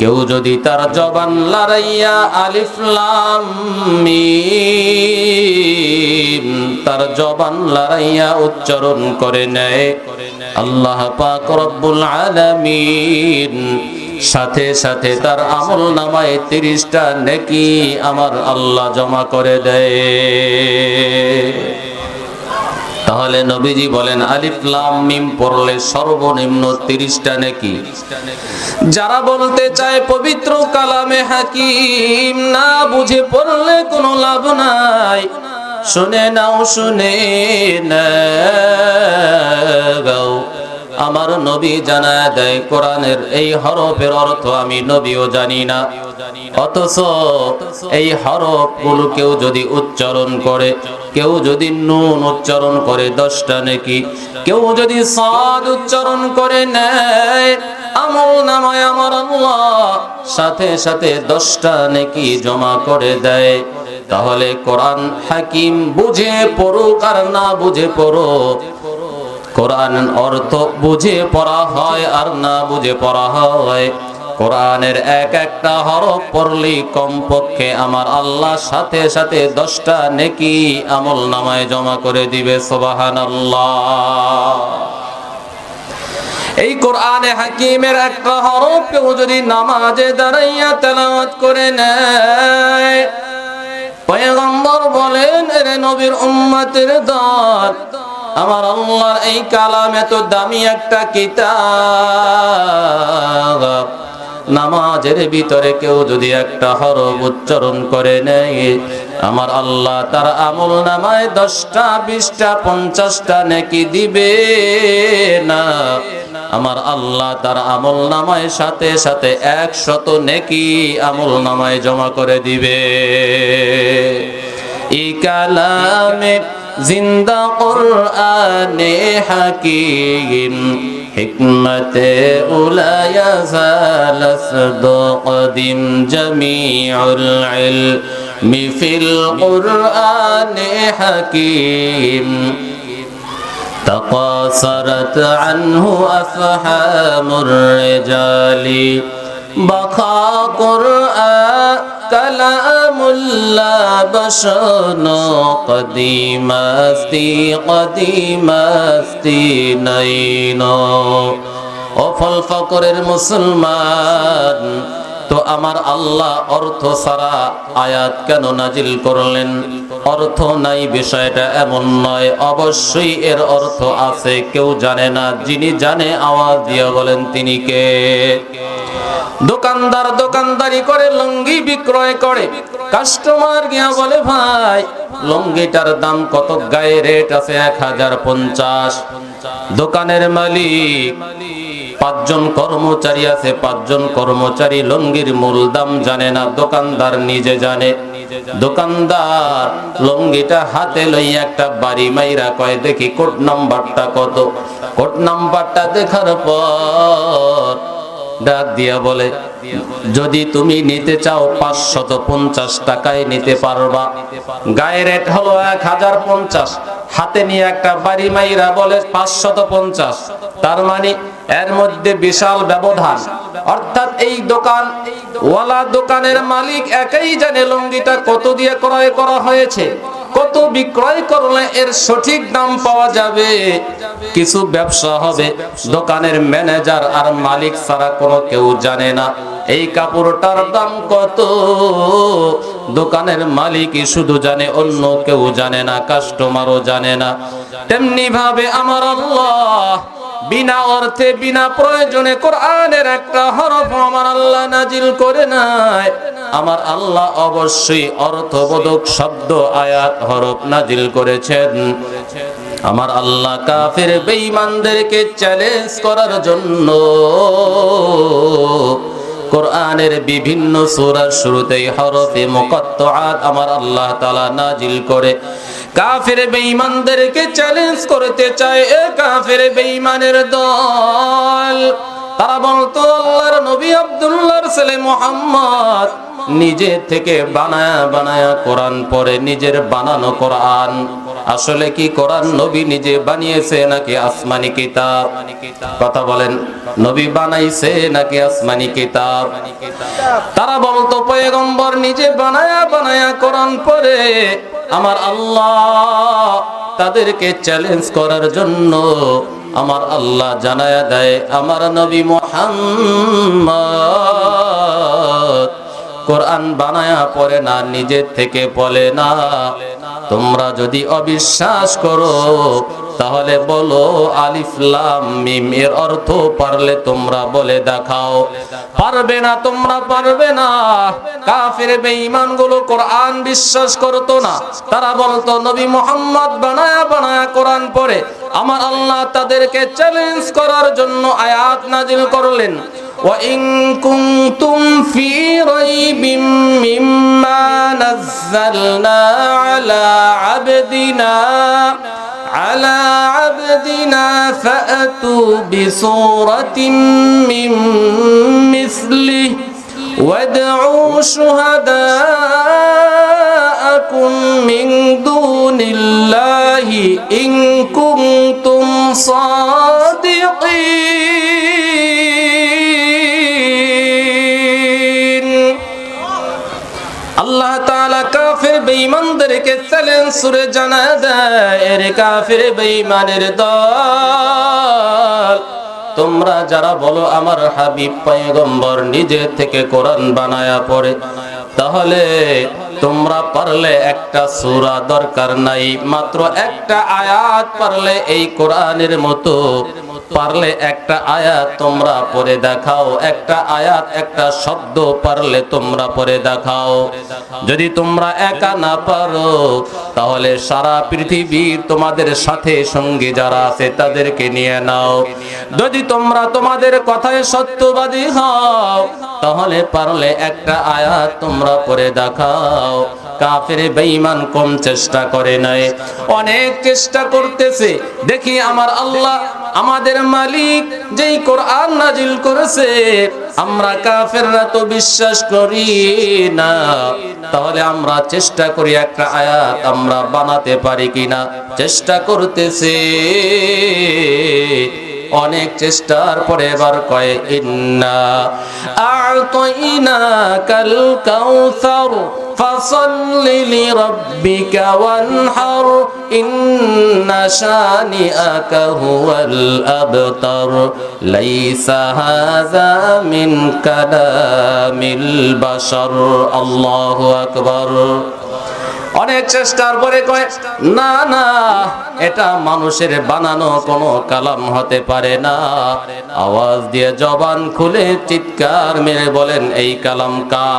কেউ যদি তার জবান লড়াইয়া আলিফ লাম তার জবান লড়াইয়া উচ্চারণ করে নেয়। আল্লাহ পাক রব্বুল আলামিন, সাথে সাথে তার আমল নামায় তিরিশটা নেকি আমার আল্লাহ জমা করে দেয়। তাহলে নবীজি বলেন, আলিফ লাম মিম পড়লে সর্বনিম্ন তিরিশটা নাকি? যারা বলতে চায় পবিত্র কালামে হাকিম, না বুঝে পড়লে কোনো লাভ নাই। শুনে নাও শুনে নাও। নবী জানা দেয়, কোরআনের এই হরফের অর্থ আমি নবীও জানি না। অথচ এই হরফগুলো কেউ যদি উচ্চারণ করে, কেউ যদি নুন উচ্চারণ করে দশটা নাকি, কেউ যদি সাদ উচ্চারণ করে নেয়, আমল নামায় আমার আল্লাহ সাথে সাথে দশটা নাকি জমা করে দেয়। তাহলে কোরআন হাকিম বুঝে পড়ুক আর না বুঝে পড়ো কোরআন অর্থ বুঝে পড়া হয় আর না বুঝে পড়া হয়। কোরআনের এক একটা হরফ পড়লি কমপক্ষে আমার আল্লাহ সাথে সাথে দশটা নেকি আমল নামায় জমা করে দিবে সোবাহান এই কোরআনে হাকিমের একটা হরফ কেউ যদি নামাজে দাঁড়াইয়া তেলাওয়াত করে নেয়, পয়গম্বর বলেন রে নবীর উম্মতের দল আমার আল্লাহর এই কালাম এত দামি একটা কিতাব। নামাজের ভিতরে কেউ যদি একটা হরফ উচ্চারণ করে নেয়, আমার আল্লাহ তার আমল নামায় দশটা, বিশটা, পঞ্চাশটা নাকি দিবে না। আমার আল্লাহ তার আমল নামায় সাথে সাথে একশত নেকি আমল নামায় জমা করে দিবে। এই কালামে জিন্দা কোরআনে হাকিম হিকমতে উলায়া জালাসদ কদিম জামিউল ইলমি ফিল কোরআনে হাকিম تقاصرت عنه أفهام الرجال بقى قرآن كلام الله بشر قديم استي قديم استي نينو অফল ফকরের মুসলমান তো আমার আল্লাহ অর্থ ছাড়া আয়াত কেন নাজিল করলেন অর্থ নাই বিষয়টা এমন নয় অবশ্যই এর অর্থ আছে কেউ জানে না যিনি জানে আওয়াজ দিয়ে বলেন তিনি কে দোকানদার দোকানদারি করে, লুঙ্গি বিক্রয় করে। কাস্টমার গিয়া বলে, ভাই, লুঙ্গিটার দাম কত? গায়ে রেট আছে এক হাজার পঞ্চাশ। দোকানের মালিক, পাঁচজন কর্মচারী আছে, পাঁচজন কর্মচারী লুঙ্গির মূল দাম জানে না, দোকানদার নিজে জানে। দোকানদার লুঙ্গিটা হাতে লই একটা বাড়ি মাইরা কয়, দেখি কোড নাম্বারটা কত? কোড নাম্বারটা দেখার পর ডাক দিয়া বলে, যদি তুমি নিতে চাও পাঁচশত পঞ্চাশ টাকায় নিতে পারবা। গায়ে রেট হলো এক হাজার পঞ্চাশ, হাতে নিয়ে একটা বাড়ি মাইরা বলে, পাঁচশত পঞ্চাশ। তার মানে এর মধ্যে বিশাল ব্যবধান। অর্থাৎ এই দোকান, ওয়ালা দোকানের মালিক একাই জানে লুঙ্গিটা কত দিয়ে ক্রয় করা হয়েছে। কত বিক্রয় করলে এর সঠিক দাম পাওয়া যাবে? কিছু ব্যবসা হবে, দোকানের ম্যানেজার আর মালিক ছাড়া কোনো কেউ জানে না। এই কাপড়টার দাম কত? দোকানের মালিকই শুধু জানে, অন্য কেউ জানে না কাস্টমারও জানে না। তেমনি ভাবে আমার আল্লাহ বিনা অর্থে, বিনা প্রয়োজনে কোরআনের একটা হরফ আমার আল্লাহ নাজিল করে নাই। আমার আল্লাহ অবশ্যই অর্থবোধক শব্দ, আয়াত, হরফ নাজিল করেছেন। আমার আল্লাহ কাফের বেঈমানদেরকে চ্যালেঞ্জ করার জন্য কোরআনের বিভিন্ন সূরার শুরুতেই হরফে মুকাত্তাআত আমার আল্লাহ তাআলা নাজিল করে। কাফের বেঈমানদেরকে চ্যালেঞ্জ করতে চায় এ কাফের বেঈমানের দল। তারা বলতো, আল্লাহর নবী আব্দুল্লাহর ছেলে মোহাম্মদ। নিজে থেকে বানায়া বানায়া কোরআন পরে নিজের বানানো কোরআন। আসলে কি কোরআন নবী নিজে বানিয়েছে নাকি আসমানি কিতাব? কথা বলেন, নবী বানাইছে নাকি আসমানি কিতাব? তারা বলতো, পয়গম্বর নিজে বানায়া বানায়া কোরআন পরে আমার আল্লাহ তাদেরকে চ্যালেঞ্জ করার জন্য আমার আল্লাহ জানায়া দেয়, আমার নবী মোহাম্মদ কোরআন বানায়া পড়ে না, নিজের থেকে বলে না। তোমরা যদি অবিশ্বাস করো, তাহলে বলো আলিফ লাম মিম, এর অর্থ পারলে তোমরা বলে দেখাও। পারবে না, তোমরা পারবে না। কাফির বেঈমানগুলো কোরআন বিশ্বাস করতো না। তারা বলতো, নবী মোহাম্মদ বানায়া বানায়া কোরআন পড়ে। আমার আল্লাহ তাদেরকে চ্যালেঞ্জ করার জন্য আয়াত নাজিল করলেন। وإن كنتم في ريب مما نزلنا على عبدنا على عبدنا فأتوا بصورة من مثله وادعوا شهداءكم من دون الله إن كنتم صادقين. বেঈমানদেরকে চ্যালেঞ্জ সুরে জানা দেয়, এর কাফির বেঈমানের দল। তোমরা যারা বলো আমার হাবিব পয়গম্বর নিজে থেকে কোরআন বানায়া পড়ে, তাহলে তোমরা পারলে একটা সূরা দরকার নাই, মাত্র একটা আয়াত পারলে এই কোরআনের মতো। পারলে একটা আয়াত তোমরা পড়ে দেখাও, একটা আয়াত, একটা শব্দ পারলে তোমরা পড়ে দেখাও। যদি তোমরা একা না পারো তাহলে সারা পৃথিবীর তোমাদের সাথে সঙ্গে যারা আছে তাদেরকে নিয়ে নাও। যদি তোমরা তোমাদের কথায় সত্যবাদী হও, তাহলে পারলে একটা আয়াত তোমরা পড়ে দেখাও। কাফের বেঈমান কম চেষ্টা করে নাই। অনেক চেষ্টা করতেছে। দেখি আমার আল্লাহ, আমাদের মালিক যেই কোরআন নাজিল করেছে, আমরা কাফেররা তো বিশ্বাস করি না। তাহলে আমরা চেষ্টা করি একটা আয়াত আমরা বানাতে পারি কিনা। চেষ্টা করতেছে। অনেক চেষ্টার পরে এবার কয়ে ইন্না আ'তাইনা কাল কাউসার فصل لربك وانحر إن شانئك هو الأبتر ليس هذا من كلام البشر الله أكبر অনেক চেষ্টার পরে কয়, না না, এটা মানুষের বানানো কোনো কালাম হতে পারে না। আওয়াজ দিয়ে জবান খুলে চিৎকার মেরে বলেন, এই কালাম কা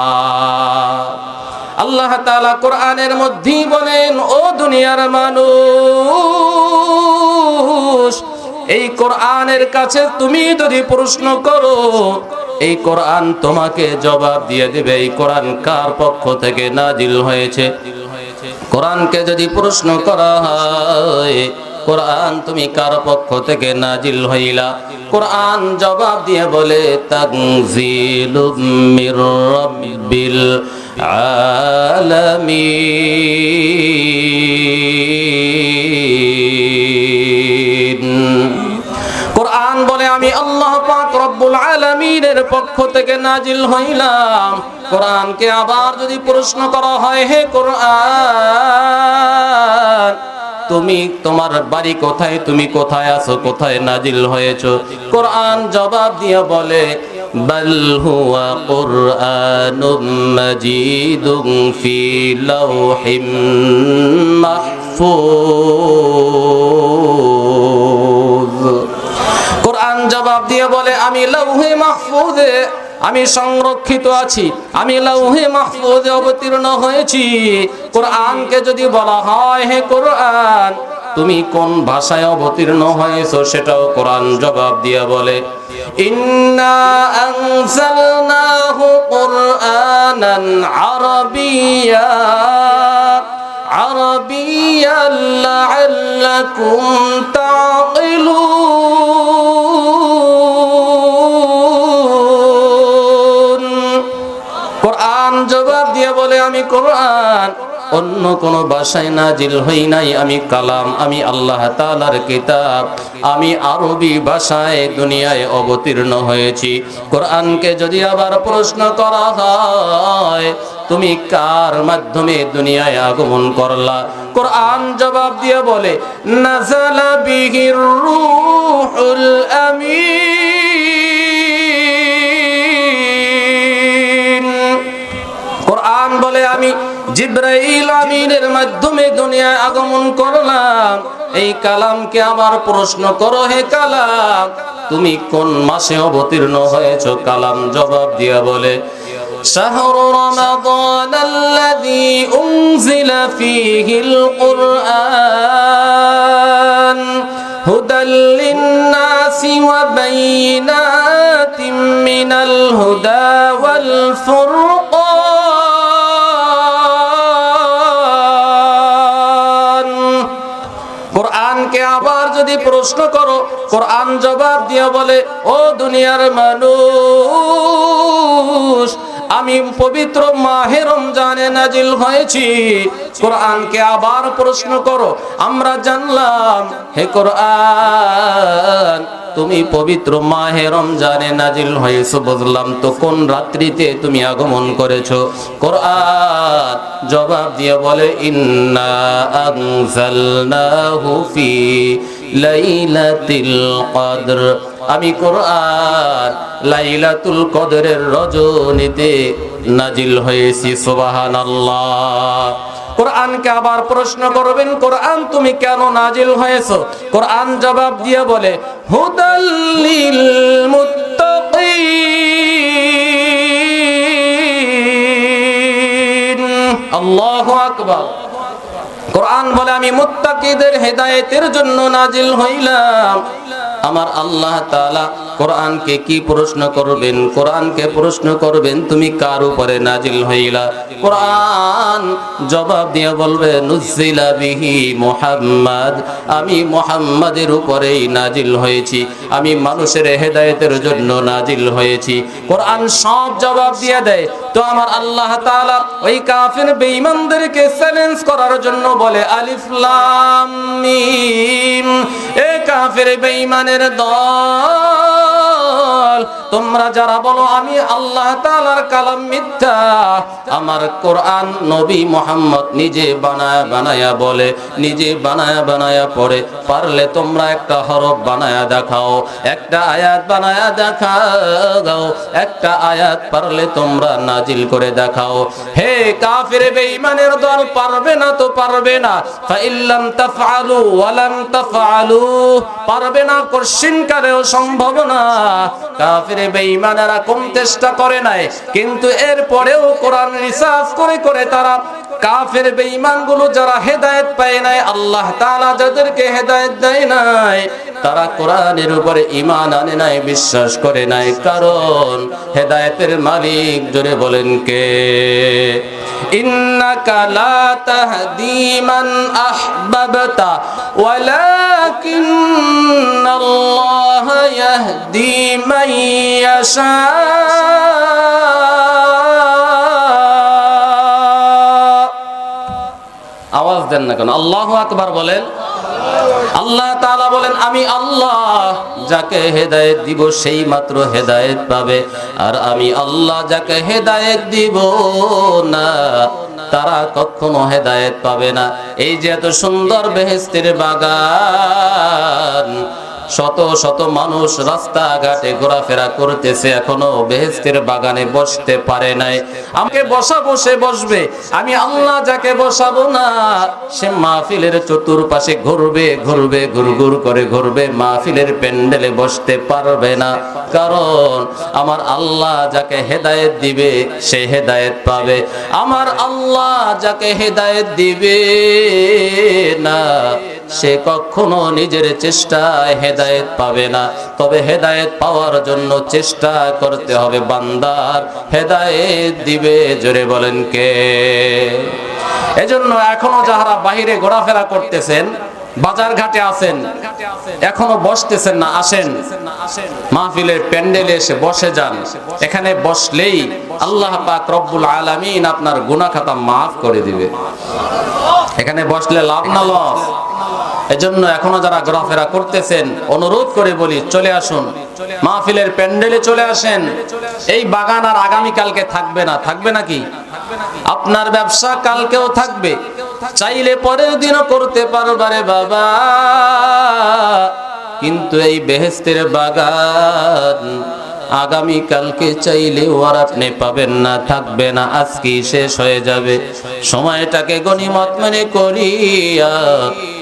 আল্লাহ তাআলা কোরআনের মধ্যেই বলেন, ও দুনিয়ার মানুষ, এই কোরআনের কাছে তুমি যদি প্রশ্ন করো এই কোরআন তোমাকে জবাব দিয়ে দিবে। এই কোরআন কার পক্ষ থেকে নাজিল হয়েছে? কোরআনকে যদি প্রশ্ন করা হয়, কোরআন তুমি কার পক্ষ থেকে নাজিল হইলা? কোরআন জবাব দিয়ে বলে আলামিন। পক্ষ থেকে নাজিল হইলাম। কোরআনকে আবার যদি প্রশ্ন করা হয়, হে কোরআন, তুমি তোমার বাড়ি কোথায়, তুমি কোথায় আছো, কোথায় নাজিল হয়েছো? কোরআন জবাব দিয়ে বলে, বল হুয়া কুরআনুম মাজিদুম ফি লাউহিম মাহফুজ। জবাব দিয়ে বলে, আমি লৌহে মাহফুদে আমি সংরক্ষিত আছি, আমি লৌহে মাহফুদে অবতীর্ণ হয়েছি। কোরআনকে যদি বলা হয়, হে কোরআন, তুমি কোন ভাষায় অবতীর্ণ হয়েছ সেটাও কোরআন জবাব দিয়ে বলে, ইন্না আনসালনাহু কুরআনান আরবিয়া আরবিয়া লাআল্লাকুম তাআকিলুন। কোরআন। অন্য কোন ভাষায় নাজিল হই নাই আমি কালাম, আমি আল্লাহ তাআলার কিতাব। আমি আরবি ভাষায় দুনিয়ায় অবতীর্ণ হয়েছি। কোরআনকে যদি আবার প্রশ্ন করা হয়, তুমি কার মাধ্যমে দুনিয়ায় আগমন করলা? কোরআন জবাব দিয়ে বলে, নাজালা বিহির রূহুল আমিন। জিব্রাইল আমিনের মাধ্যমে দুনিয়ায় আগমন করলাম এই কালামকে আমার প্রশ্ন করো হে কালাম তুমি কোন মাসে অবতীর্ণ হয়েছো কালাম জবাব দিয়া বলে شهر رمضان الذي أنزل فيه القرآن هدى للناس وبينات من الهدى والفرقان যদি প্রশ্ন করো, কোরআন জবাব দিয়ে বলে, ও দুনিয়ার মানুষ, আমি পবিত্র মাহে রমজানে নাজিল হয়েছি। কোরআনকে আবার প্রশ্ন করো, আমরা জানলাম, হে কোরআন, তুমি পবিত্র মাহে রমজানে নাজিল হয়েছো, বুঝলাম তো কোন রাত্রিতে তুমি আগমন করেছ? কোরআন জবাব দিয়ে বলে, ইন্না আনজালনাহু ফি লাইলাতিল কদর। আমি কোরআন লাইলাতুল কদরের রজনীতে নাজিল হয়েছি, সুবহানাল্লাহ। কোরআনকে আবার প্রশ্ন করবেন, কোরআন তুমি কেন নাজিল হয়েছো? কোরআন জবাব দিয়ে বলে হুদাল্লিল মুত্তাকিন আল্লাহু আকবার। কোরআন বলে, আমি মুত্তাকিদের হেদায়েতের জন্য নাজিল হইলাম। আমার আল্লাহ তাআলা কোরআনকে কি প্রশ্ন করবেন? কোরআনকে প্রশ্ন করবেন, তুমি কার উপরে নাজিল হইলা? কোরআন জবাব দিয়ে বলবে, নুজিলা বিহি মুহাম্মদ। আমি মুহাম্মাদের উপরেই নাজিল হয়েছি। আমি মানুষের হেদায়েতের জন্য নাজিল হয়েছি। কোরআন সব জবাব দিয়ে দেয়। তো আমার আল্লাহ তাআলা ওই কাফের বেঈমানদেরকে চ্যালেঞ্জ করার জন্য বলে, আলিফ লাম মিম। এ কাফের বেঈমানের দল তোমরা যারা বলো, আমি আল্লাহ তাআলার কালাম মিথ্যা আমার কোরআন নবী মোহাম্মদ নিজে বানায়া বানায়া বলে, নিজে বানায়া বানায়া পড়ে। পারলে তোমরা একটা হরফ বানায়া দেখাও, একটা আয়াত বানায়া দেখাও, একটা আয়াত পারলে তোমরা নাজিল করে দেখাও। হে কাফির বেঈমানের দল, পারবে না তো পারবে না। ফাইল্লাম তাফআলু ওয়ালাম তাফআলু, পারবে না কোশ্চিন কারেও সম্ভব না। কাফির বেঈমানেরা কম চেষ্টা করে নাই। কিন্তু এরপরেও কোরআন রিসার্চ করে করে তারা কাফের বেঈমানগুলো যারা হেদায়েত পায় নাই, আল্লাহ তাআলা যাদেরকে হেদায়েত দেয় নাই, তারা কোরআনের উপরে ঈমান আনে নাই, বিশ্বাস করে নাই। কারণ হেদায়েতের মালিক জোরে বলেন কে? ইন্নাকা লা তাহদি মান আহবাবতা ওয়ালাকিন্নাল্লাহ ইয়াহদি মান ইয়াশা। আওয়াজ দেন না কেন? আল্লাহ আকবার বলেন আল্লাহ তাআলা বলেন, আমি আল্লাহ, যাকে হেদায়েত দিব সেই মাত্র হেদায়েত পাবে। আর আমি আল্লাহ, যাকে হেদায়েত দিব না, তারা কখনো হেদায়েত পাবে না। এই যে এত সুন্দর বেহেস্তের বাগান শত শত মানুষ রাস্তাঘাটে ঘোরাফেরা করতেছে, এখনও বেহেস্তের বাগানে বসতে পারে নাই। আমাকে বসা বসে বসবে, আমি আল্লাহ যাকে বসাবো না, সে মাহফিলের চতুর্পাশে ঘুরবে ঘুরবে, ঘুরঘুর করে ঘুরবে, মাহফিলের প্যান্ডেলে বসতে পারবে না। কারণ আমার আল্লাহ যাকে হেদায়েত দিবে, সে হেদায়েত পাবে। আমার আল্লাহ যাকে হেদায়েত দিবে না, সে কখনো নিজের চেষ্টায় হেদায়েত পাবে না। তবে হেদায়েত পাওয়ার জন্য চেষ্টা করতে হবে বান্দার। হেদায়েত দিবে, জোরে বলেন কে? এজন্য এখনও যাহারা বাহিরে ঘোরাফেরা করতেছেন, বাজার ঘাটে আছেন, এখনও বসতেছেন না, আসেন। মাহফিলের প্যান্ডেলে এসে বসে যান। এখানে বসলেই আল্লাহ পাক রব্বুল আলামিন আপনার গুনাহ খাতা মাফ করে দিবে। এখানে বসলে লাভ না লস? এজন্য এখনও যারা ঘোরাফেরা করতেছেন, অনুরোধ করে বলি, চলে আসুন। মাহফিলের প্যান্ডেলে চলে আসেন। এই বাগান আর আগামী কালকে থাকবে না। থাকবে নাকি? আপনার ব্যবসা কালকেও থাকবে। চাইলে পরের দিনও করতে পারবারে বাবা। কিন্তু এই বেহেস্তের বাগান আগামী কালকে চাইলেও আর আপনি পাবেন না। থাকবে না, আজকেই শেষ হয়ে যাবে। সময়টাকে গণিমত মনে করিয়া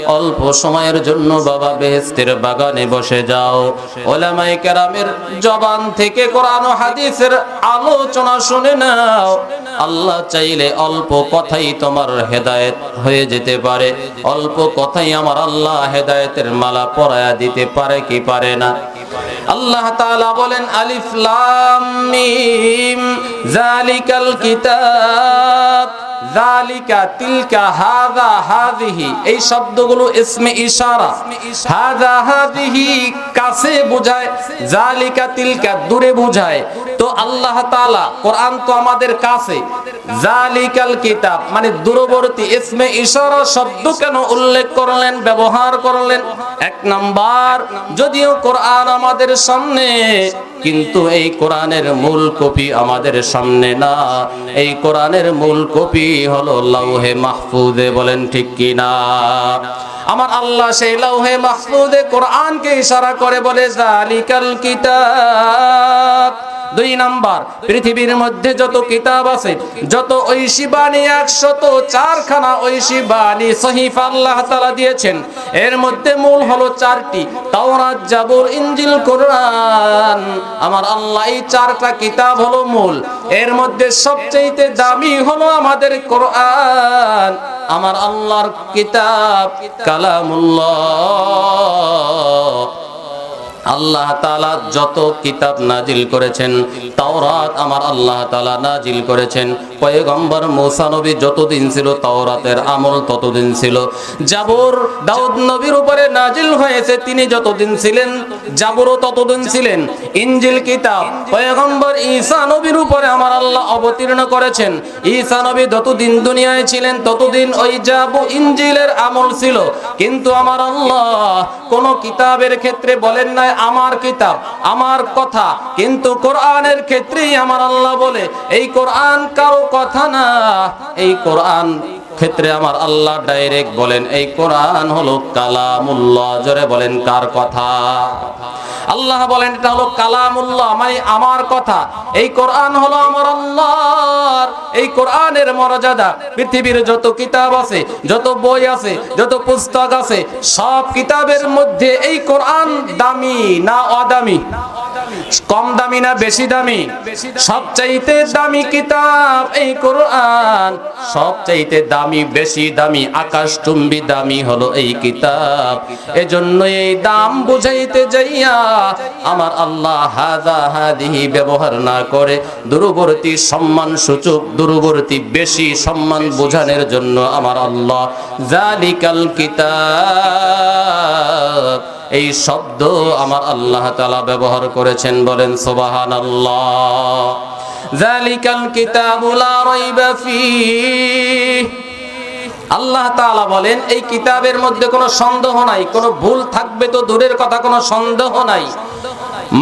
অল্প সময়ের জন্য বাবা বেহেস্তের বাগানে বসে যাও। ওলামাই কেরামের জবান থেকে কোরআন হাদিসের আলোচনা শুনে নাও। আল্লাহ চাইলে অল্প কথাই তোমার হেদায়েত হয়ে যেতে পারে। অল্প কথাই আমার আল্লাহ হেদায়েতের মালা পরায়া দিতে পারে কি পারে না? আল্লাহ তাআলা বলেন, আলিফ লাম মিম জালিকাল কিতাব। জালিকা তিলকা হাদা হাদিহি। এই শব্দগুলো ইসমে ইশারা। হাদা হাদিহি কাছে বোঝায় জালিকা তিলকা দূরে বোঝায়। আল্লাহ তাআলা, কোরআন তো আমাদের কাছে। জালিকাল কিতাব মানে দূরবর্তী ইসমে ইশারা শব্দ কেন উল্লেখ করলেন, ব্যবহার করলেন? এক নাম্বার, যদিও কোরআন আমাদের সামনে, কিন্তু এই কোরআনের মূল কপি আমাদের সামনে না। এই কোরআনের মূল কপি হলো বলেন ঠিক কি না? আমার আল্লাহ সেই লাউহে মাহফুজে কোরআনকে ইশারা করে বলে জালিকাল কিতাব। দুই নাম্বার, পৃথিবীর মধ্যে যত কিতাব আছে, যত ঐশী বাণী, একশত চারখানা ঐশী বাণী সহিফা আল্লাহ তালা দিয়েছেন। এর মধ্যে মূল হলো চারটি, তাওরাত, জাবুর ইঞ্জিল কোরআন। আমার আল্লাহ এই চারটা কিতাব হলো মূল। এর মধ্যে সবচেয়ে দামি হলো আমাদের কোরআন। আমার আল্লাহর কিতাব কালামুল্লাহ। আল্লাহ তালা যত কিতাব নাজিল করেছেন, তাওরাত আমার আল্লাহ তালা নাজিল করেছেন। পয়গম্বর মুসা নবী যতদিন ছিল, তাওরাতের আমল ততদিন ছিল। জাবর দাউদ নবীর উপরে নাজিল হয়েছে তিনি যতদিন ছিলেন, জাবরও ততদিন ছিলেন। ইঞ্জিল কিতাব, পয়গম্বর ঈসা নবীর উপরে আমার আল্লাহ অবতীর্ণ করেছেন। ঈসা নবী যতদিন দুনিয়ায় ছিলেন, ততদিন ওই জাবু ইনজিলের আমল ছিল। কিন্তু আমার আল্লাহ কোন কিতাবের ক্ষেত্রে বলেন নাই আমার কিতাব, আমার কথা। কিন্তু কোরআনের ক্ষেত্রেই আমার আল্লাহ বলে, এই কোরআন কারও কথা না, এই কোরআন ক্ষেত্রে আমার আল্লাহ ডাইরেক্ট বলেন, এই কোরআন হলো কালামুল্লাহ। জোরে বলেন, কার কথা? আল্লাহ বলেন, এটা হলো কালামুল্লাহ মানে আমার কথা। এই কোরআন হলো আমার আল্লাহর। এই কোরআনের মর্যাদা। পৃথিবীর যত কিতাব আছে, যত বই আছে, যত পুস্তক আছে, সব কিতাবের মধ্যে এই কোরআন দামি না অদামি? কম দামি না বেশি দামি? সবচাইতে দামি কিতাব এই কোরআন। সবচাইতে দামি, বেশি দামি আকাশ টুম্বি দামি হলো এই কিতাব। এজন্য এই দাম বুঝাইতে যাইয়া আমার আল্লাহ হাদা হাদিহি ব্যবহার না করে দূরবর্তী সম্মান সূচক, দূরবর্তী বেশি সম্মান বোঝানোর জন্য আমার আল্লাহ জালিকাল কিতাব। এই শব্দ আমার আল্লাহ তালা ব্যবহার করেছেন বলেন সোবাহান আল্লাহ আল্লাহ তাআলা বলেন, এই কিতাবের মধ্যে কোনো সন্দেহ নাই, কোনো ভুল থাকবে তো দূরের কথা, কোনো সন্দেহ নাই।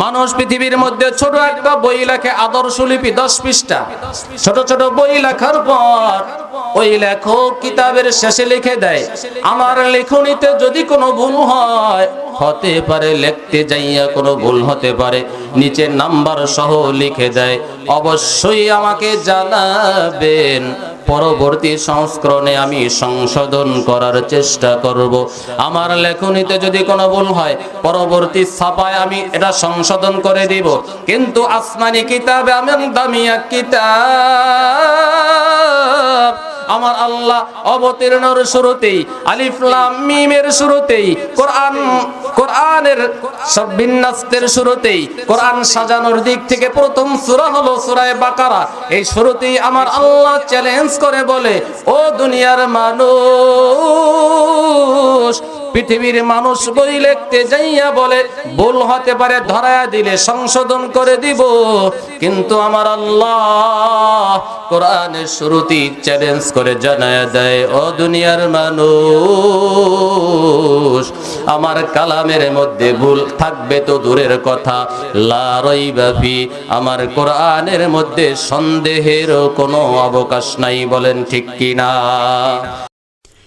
মানুষ পৃথিবীর মধ্যে ছোট একটা বই লেখে আদর্শ লিপি দশ পৃষ্ঠা। ছোট ছোট বই লেখার পর ওই লেখক কিতাবের শেষে লিখে দেয়, আমার লেখনীতে যদি কোনো ভুল হয়, হতে পারে লিখতে যাইয়া কোনো ভুল হতে পারে। নিচে নাম্বার সহ লিখে দেয়, অবশ্যই আমাকে জানাবেন। পরবর্তী সংস্করণে আমি সংশোধন করার চেষ্টা করব। আমার লেখনীতে যদি কোনো ভুল হয়, পরবর্তী ছাপায় আমি এটা সংশোধন করে দিব। কিন্তু আসমানি কিতাবে আমি দামিয়া কিতাব আমার আল্লাহ অবতীর্ণর শুরুতেই, আলিফ লাম মিমের শুরুতেই, কোরআন, কোরআনের সব বিন্যাসের শুরুতেই, কোরআন সাজানোর দিক থেকে প্রথম সূরা হলো সূরা বাকারা। এই শুরুতেই আমার আল্লাহ চ্যালেঞ্জ করে বলে, ও দুনিয়ার মানুষ পৃথিবীর মানুষ বই লিখতে যাইয়া বলে, ভুল হতে পারে, ধরায়া দিলে সংশোধন করে দিব। কিন্তু আমার আল্লাহ কোরআনের শুরুতেই চ্যালেঞ্জ করে জানায় দেয়, ও দুনিয়ার মানুষ, আমার কালামের মধ্যে ভুল থাকবে তো দূরের কথা। লারই বাফি আমার কোরআনের মধ্যে সন্দেহেরও কোনো অবকাশ নাই। বলেন ঠিক কিনা?